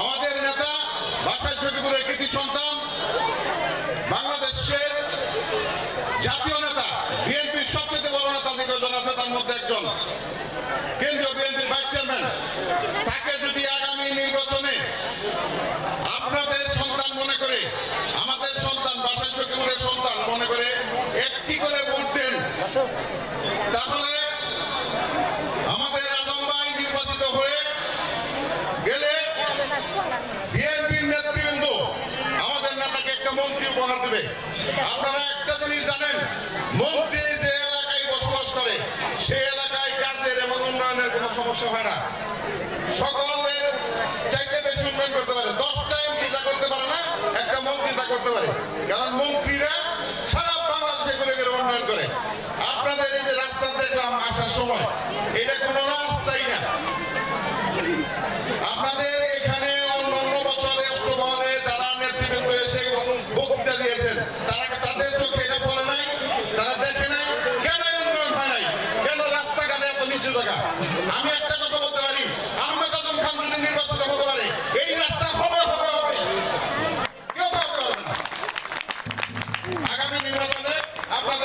আমাদের নেতা বাসায় ছটিপুরের কৃতি সন্তান, বাংলাদেশের জাতীয় নেতা, বিএনপির সবচেয়ে বড় নেতা যে কজন আছে তার মধ্যে একজন। কেন্দ্রীয় বিএনপির ভাইস চেয়ারম্যান। তাকে যদি আগামী নির্বাচনে আপনাদের সন্তান মনে করে উপহার দেবে। আপনারা একটা জিনিস জানেন, মন্ত্রী যে এলাকায় বসবাস করে, সেই এলাকায় কাজের এবং উন্নয়নের কোনো সমস্যা হয় না। সকলের চাইতে বেশি উন্নয়ন করতে পারে। দশটা এমপি করতে পারে না, একটা মন্ত্রী করতে পারে। কারণ মন্ত্রীরা সারা বাংলাদেশে করে উন্নয়ন করে। আপনাদের এই যে রাস্তা দেখলাম আসার সময় আমি একটা কথা বলতে পারি? আহমেদ আজম খান যদি নির্বাচিত হতে পারে, এই রাস্তা হবে হবে হবে আগামী নির্বাচনে আপনার